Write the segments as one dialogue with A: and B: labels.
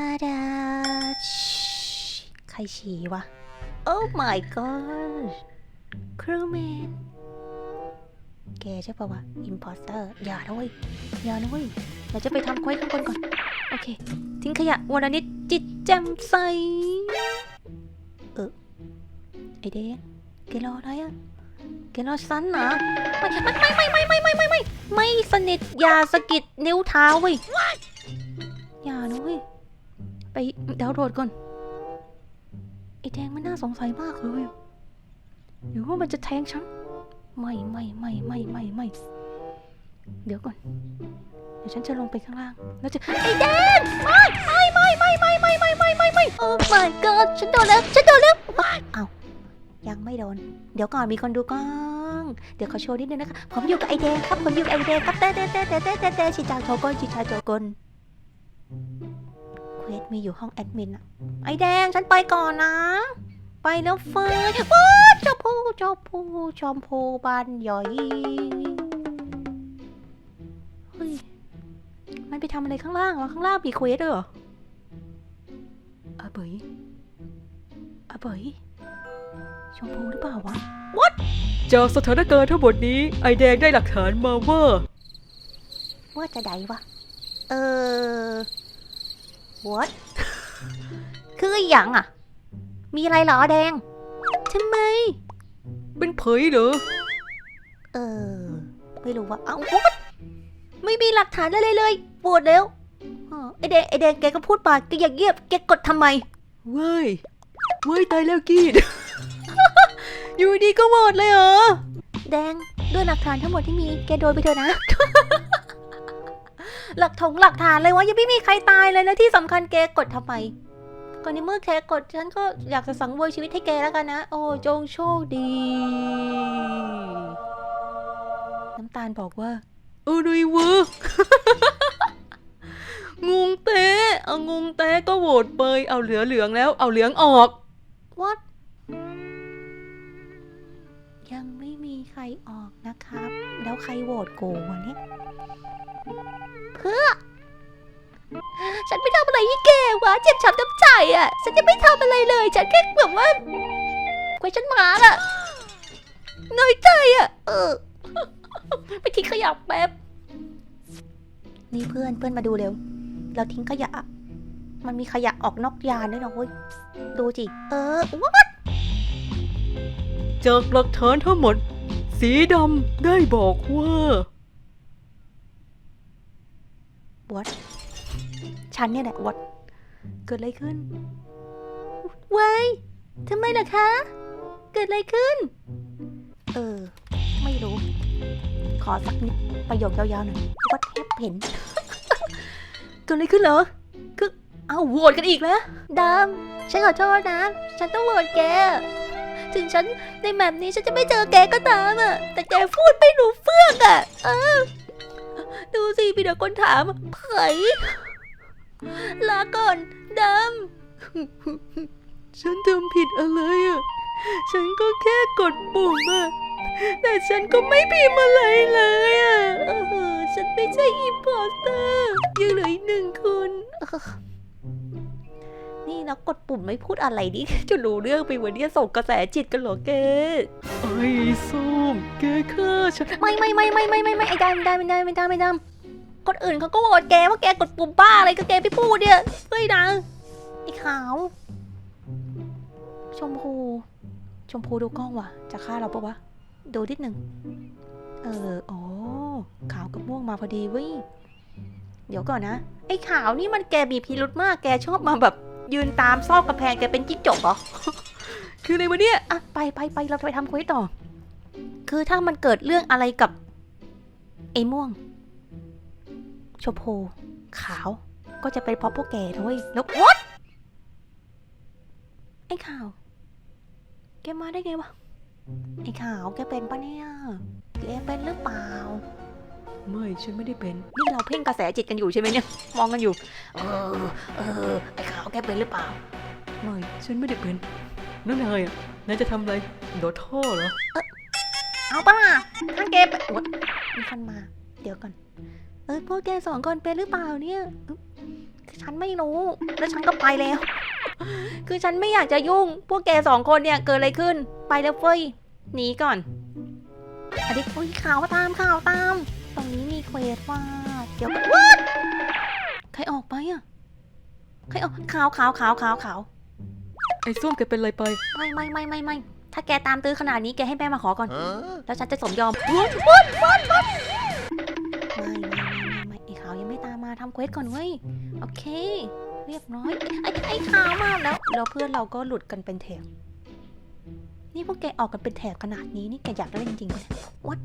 A: าดาชใครฉี่วะ Oh my god ครูแมนแกใช่ปะวะ imposter อย่านะเว้ยอย่านะเว้ยเราจะไปทำควสข้างบนก่อน โอเค ทิ้งขยะวันนิดจิตแจ่มใส เออ ไอเดนแกรออะไรอะแกรอฉันนะไม่ไม่ไม่ไม่ไม่ไม่ไม่ไม่ไม่สนิทอย่าสะกิดนิ้วเท้าเว้ย ไปดาวน์โหลดก่อน ไอแดงมันน่าสงสัยมากเลยหรือว่ามันจะแทงฉัน ไม่ไม่ไม่ไม่ไม่ไม่ เดี๋ยวก่อน เดี๋ยวฉันจะลงไปข้างล่าง แล้วจะ ไอแดงไม่ไม่ไม่ไม่ไม่ไม่ไม่ไม่ไม่ไม่โอ้ my god ฉันโดนแล้ว ฉันโดนแล้วเอ้ายังไม่โดน เดี๋ยวก่อนมีคนดูกล้อง เดี๋ยวขอโชว์นิดนึงนะคะ ผมอยู่กับไอแดงครับ ผมอยู่กับไอแดงครับเต้เต้เต้เต้เต้เต้เต้ชิจาโชกนชิจาโชกน เควสมีอยู่ห้องแอดมินอะไอแดงฉันไปก่อนนะ ไปแล้วเฟิร์นว้าวชมพูชมพูชมพูบานหย่อยเฮ้ยมันไปทำอะไรข้างล่างวะข้างล่างมีเควสด้วยเหรออาเบยอาเบยชมพูหรือเปล่าวะ
B: จากสถานการณ์ทั้งหมดนี้ ไอแดงได้หลักฐานมาว่า
A: ว่าจะใดวะ เออ what คืออหย่างอะ มีอะไรเหรอแดงทำไม
B: เป็นเผยเหรอ
A: เออ ไม่รู้ว่า เอ้า what ไม่มีหลักฐานอะไรเลยปวดแล้วอ๋อไอแดงไอแดงแกก็พูดไปแกอย่าเงียบแกกดทำไม
B: เว้ยเว้ยตายแล้วกีดอยู่ดีก็หมดเลยเหรอ
A: แดงด้วยหลักฐานทั้งหมดที่มีแกโดนไปเถอะนะ หลักถงหลักฐานเลยวะยังไม่มีใครตายเลยนะที่สำคัญแกกดทำไมก็ในเมื่อแกกดฉันก็อยากจะสังเวยชีวิตให้แกแล้วกันนะ โอ้จงโชคดี น้ำตาลบอกว่า
B: เออดุยเวอร์งงเตะเอางงเตะก็โหวตเปยเอาเหลือเหลืองแล้ว เอาเหลืองออก
A: what ยังไม่มีใครออกนะครับ แล้วใครโหวตโกวันนี้ เพื่อฉันไม่ทำอะไรให้แกวะเจ็บช้ำน้ำใจอะ ฉันจะไม่ทำอะไรเลย ฉันแค่แบบว่าควยฉันมาอะน้อยใจอะ เออ ไปทิ้งขยะแป๊บ นี่เพื่อนเพื่อนมาดูเร็ว เราทิ้งขยะ มันมีขยะออกนอกยานด้วยนะเว้ย ดูจิ เออว้า
B: จากหลักฐานทั้งหมด สีดำได้บอกว่า
A: วัดฉันเนี่ยแหละวัดเกิดอะไรขึ้นวายทำไมล่ะคะ เกิดอะไรขึ้น เออ ไม่รู้ ขอสักนิดประโยคยาวๆหน่อยวัดแทบเห็น เกิดอะไรขึ้นเหรอคือเอาโหวตกันอีกแล้วดำฉันขอโทษนะ ฉันต้องโหวตแก ถึงฉันในแบบนี้ฉันจะไม่เจอแกก็ตามอะแต่แกพูดไม่รู้เฟื่องอะ มีแต่คนถามเผยลาก่อนด
B: ฉันทำผิดอะไรอะ ฉันก็แค่กดปุ่มอะ แต่ฉันก็ไม่พิมพ์อะไรเลยอะำ
A: เออฉันไม่ใช่อิมพอสเตอร์ยังเหลืออีกหนึ่งคนเออนี่นะกดปุ่มไม่พูดอะไรดิจะรู้เรื่องไปวันนี้ส่งกระแสจิตกันเหรอแก
B: ไอ้ส้มแกฆ่าฉัน
A: ไม่ไม่ไม่ไม่ไม่ไม่ไม่ไอ้ได้ไม่ได้ไม่ได้ไม่ได้ไม่ได้ คนอื่นเขาก็โหวตแกว่าแกกดปุ่มบ้าอะไรก็แกไม่พูดเนี่ยเฮ้ยนะไอ้ขาว ชมพู ชมพูดูกล้องว่ะ จะฆ่าเราปะวะ ดูนิดหนึ่ง เออโอ้ขาวกับม่วงมาพอดีเว้ย เดี๋ยวก่อนนะ ไอ้ขาวนี่มันแกมีพิรุธมาก แกชอบมาแบบยืนตามซอกกระแพงแกเป็นจิ้งจกเหรอ
B: คือในวันเนี้ย
A: อะ ไปไปไปเราไปทำคุยต่อ คือถ้ามันเกิดเรื่องอะไรกับ ไอ้ม่วง ชมพูขาว ก็จะเป็นเพราะพวกแกด้วยแล้วโอ๊ตไอ้ขาว แกมาได้ไงวะ ไอ้ขาวแกเป็นปะเนี่ย แกเป็นหรือเปล่า
B: ไม่ฉันไม่ได้เป็น
A: นี่เราเพ่งกระแสจิตกันอยู่ใช่ไหมเนี่ย มองกันอยู่ เออ เออ ไอ้ขาวแกเป็นหรือเปล่า
B: ไม่ฉันไม่ได้เป็นนั่นนายอะนายจะทำอะไรโดดท่อเหรอ
A: เอาปะล่ะถ้าแกเป็นโอ๊ยมีคนมา เดี๋ยวก่อน เออพวกแกสองคนเป็นหรือเปล่าเนี่ยอึ๊บฉันไม่รู้ แล้วฉันก็ไปแล้ว คือฉันไม่อยากจะยุ่ง พวกแกสองคนเนี่ยเกิดอะไรขึ้น ไปแล้วเฟ้ยหนีก่อนอันนี้อุ้ยข่าวตามข่าวตาม ตรงนี้มีเควสว่า เดี๋ยวว้าใครออกไปอะใครออกขาวขาวขาวขาวขาว
B: ไอ้ส้มแกเป็นอะไรไป
A: ไม่ไม่ไม่ไม่ไม่ถ้าแกตามตื้อขนาดนี้แกให้แม่มาขอก่อน
C: Huh?
A: แล้วฉันจะสมยอมวัดวัดวัดวัด ยังไม่ตามมาทำเควสก่อนเว้ย โอเค เรียบร้อย ไอ้ไอ้ขาวมาแล้วแล้วเพื่อนเราก็หลุดกันเป็นแถบนี่พวกแกออกกันเป็นแถบขนาดนี้นี่แกอยากเล่นจริงๆเลยวัด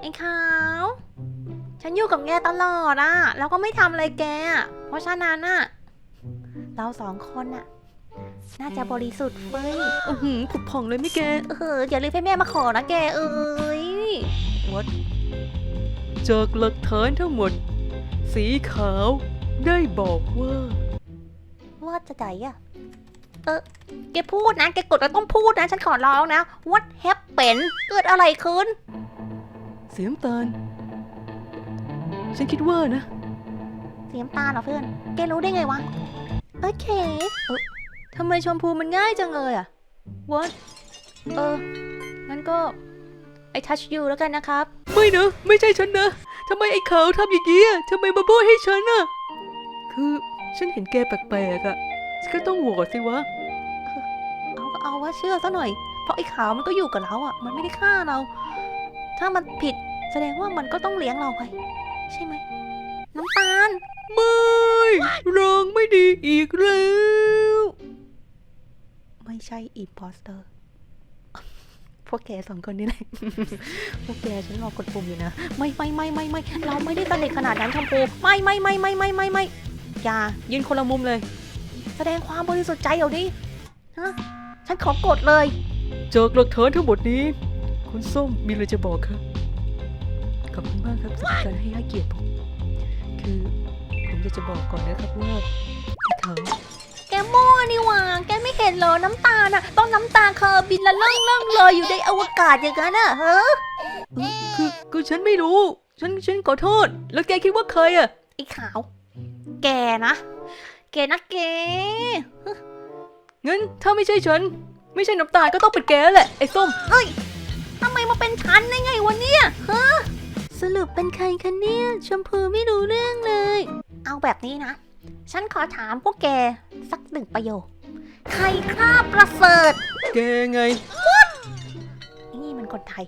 A: ไอ้ขาว ฉันอยู่กับแกตลอดอะแล้วก็ไม่ทำอะไรแกอะเพราะฉะนั้นอะเราสองคนอะน่าจะบริสุทธิ์เว้ย
B: อือหือขุดผ่องเลยไม่แก
A: เอออย่าลืมให้แม่มาขอนะแกเอ้ย
B: วัด จากหลักฐานทั้งหมด สีขาวได้บอกว่า
A: ว่าจะไหนอะเออแกพูดนะ แกกดแล้วต้องพูดนะ ฉันขอร้องนะ What happened เกิดอะไรขึ้น
B: เสียมตาล ฉันคิดว่านะ
A: เสียมตาเหรอเพื่อน แกรู้ได้ไงวะ โอเค
B: ทำไมชมพูมันง่ายจังเลยอะวัด
A: เออ งั้นก็ I touch you แล้วกันนะครับ
B: ไม่นะไม่ใช่ฉันนะทำไมไอ้ขาวทำอย่างนี้อะทำไมมาโบยให้ฉันอะคือฉันเห็นแกแปลกๆอะฉันก็ต้องโหวตสิวะ
A: เอาก็เอาว่าเชื่อซะหน่อย เพราะไอ้ขาวมันก็อยู่กับเราอะมันไม่ได้ฆ่าเรา ถ้ามันผิดแสดงว่ามันก็ต้องเลี้ยงเราไปใช่ไหมน้ำตาล
B: ไม่รองไม่ดีอีกแล้ว
A: ไม่ใช่อิ p พอสเตอร์ พวกแกสองคนนี่แหละพวกแกฉันรอกดปุ่มอยู่นะ ไม่ไม่ไม่ไม่ไม่เราไม่ได้สนิทขนาดนั้นชมพูไม่ไม่ไม่ไม่ไม่ไม่ไม่อย่ายืนคนละมุมเลย แสดงความบริสุทธิ์ใจเดี๋ยวนี้ฮะฉันขอกดเลย
B: จากหลักฐานทั้งหมดนี้ คุณส้มมีอะไรจะบอกครับขอบคุณมากครับสำหรับการให้ให้เกียรติผม คือผมอยากจะบอกก่อนนะครับว่าพี่เขา
A: แกมั่วนี่หว่า แกไม่เห็นเหรอน้ำตาลน่ะ ต้องน้ำตาเคอร์บินละล่องล่องลอยอยู่ในอวกาศอย่างนั้นน่ะเฮ้อ
B: เออคือคือฉันไม่รู้ ฉันฉันขอโทษ แล้วแกคิดว่าใครอะ
A: ไอ้ขาว แกนะ แกนะแก
B: งั้นถ้าไม่ใช่ฉัน ไม่ใช่น้ำตาลก็ต้องเป็นแกแหละไอ้ส้ม
A: เฮ้ยทำไมมาเป็นฉันได้ไงวะเนี่ยฮะสรุปเป็นใครคะเนี่ยชมพูไม่รู้เรื่องเลย เอาแบบนี้นะ ฉันขอถามพวกแกสักหนึ่งประโยค ใครฆ่าประเสริฐ
B: แกไง
A: นี่มันคนไทย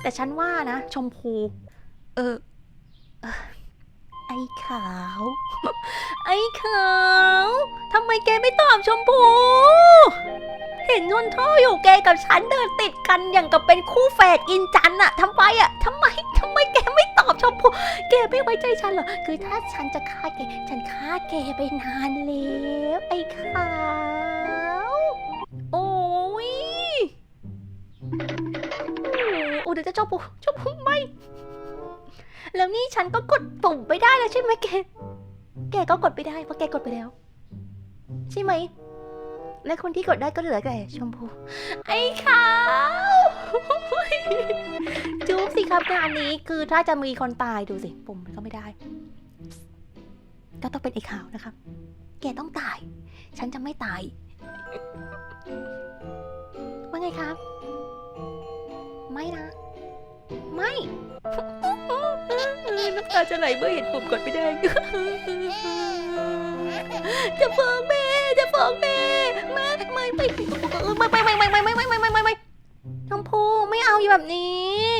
A: แต่ฉันว่านะ ชมพู
B: เออ
A: ไอ้ขาว ไอ้ขาวทำไมแกไม่ตอบชมพู เห็นนนท่ออยู่แกกับฉันเดินติดกันอย่างกับเป็นคู่แฝดอินจันอะทำไมอะทำไมทำไมแกไม่ตอบชมพูแกไม่ไว้ใจฉันเหรอ คือถ้าฉันจะฆ่าแก ฉันฆ่าแกไปนานแล้วไอ้ขาว โอ้ยโอ้เดี๋ยวจะชมพูชมพูไม่ แล้วนี่ฉันก็กดปุ่มไม่ได้แล้วใช่ไหมแก แกก็กดไม่ได้เพราะแกกดไปแล้ว ใช่ไหม และคนที่กดได้ก็เหลือแกชมพู ไอ้ขาว สิครับงานนี้คือถ้าจะมีคนตายดูสิปุ่มมันก็ไม่ได้ก็ต้องเป็นไอ้ขาวนะครับ แกต้องตาย ฉันจะไม่ตาย ว่าไงครับ ไม่นะ ไม่
B: น้ำตาจะไหลเมื่อเห็นปุ่มกดไม่ได้
A: จะฟ้องแม่ จะฟ้องแม่แม่ไม่ไม่ไม่ไม่ไม่ไม่ไม่ไม่ไม่ไม่ไม่ไม่ชมพูไม่เอาอยู่แบบนี้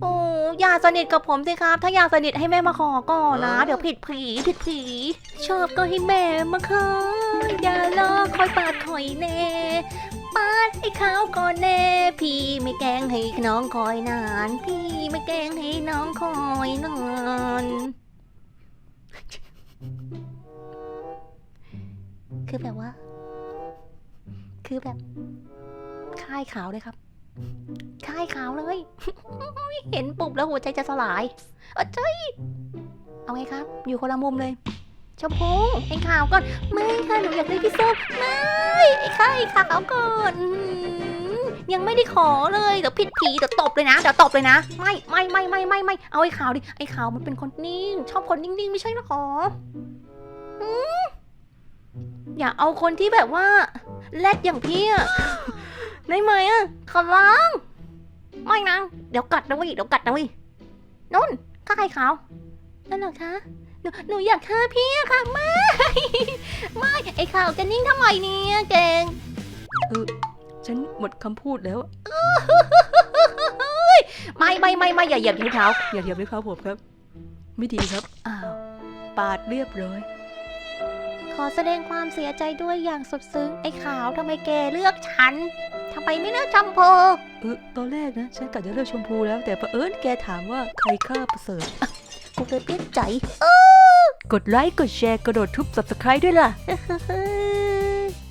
A: โอ้อย่าสนิทกับผมสิครับ ถ้าอยากสนิทให้แม่มาขอก่อนนะ เดี๋ยวผิดผีผิดผีชอบก็ให้แม่มาขออย่ารอคอยปาดคอยแน่ปาดให้เขาก่อนแน่ พี่ไม่แกล้งให้น้องคอยนาน พี่ไม่แกล้งให้น้องคอยนานคือแบบว่า คือแบบค่ายขาวเลยครับ ค่ายขาวเลย เห็นปุ่มแล้วหัวใจจะสลายเออเจ้ยเอาไงครับ อยู่คนละมุมเลยชมพูไอ้ขาวก่อน ไม่ค่ะหนูอยากได้พี่ส้มไม่ไอ้ค่ายขาวก่อนยังไม่ได้ขอเลยเดี๋ยวผิดผีเดี๋ยวตบเลยนะเดี๋ยวตบเลยนะ ไม่ไม่ไม่ไม่ไม่ไม่เอาไอ้ขาวดิไอ้ขาวมันเป็นคนนิ่ง ชอบคนนิ่งๆไม่ใช่หรอขออย่าเอาคนที่แบบว่าแรดอย่างพี่อะ ได้ไหมอะขอร้องไม่นะเดี๋ยวกัดนะเวิเดี๋ยวกัดนะเวินุ่นฆ่าไอ้ขาวนั่นเหรอคะหนูหนูอยากฆ่าพี่อะค่ะไม่ไม่ไอ้ขาวจะนิ่งทำไมเนี่ยเก่ง
B: ฉันหมดคำพูดแล้ว
A: ไม่ไม่ไม่ไม่อย่าเหยียบที่เท้า
B: อย่าเหยียบด้วยครับผมครับ ไม่ดีครับ
A: อ้าว
B: ปาดเรียบร้อย
A: ขอแสดงความเสียใจด้วยอย่างสุดซึ้งไอ้ขาวทำไมแกเลือกฉัน ทำไมไม่เลือกจำโพ
B: เออตอนแรกนะ ฉันกะจะเลือกชมพูแล้ว แต่เผอิญแกถามว่าใครฆ่าประเสริฐ
A: กูเลยเปลี่ยนใจ
B: กดไลค์กดแชร์กระโดดทุบ subscribe ด้วยล่ะ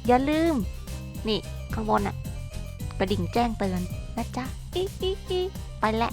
A: อย่าลืม นี่ข้างบนอะกระดิ่งแจ้งเตือนนะจ๊ะอีอีอีไปแล้ว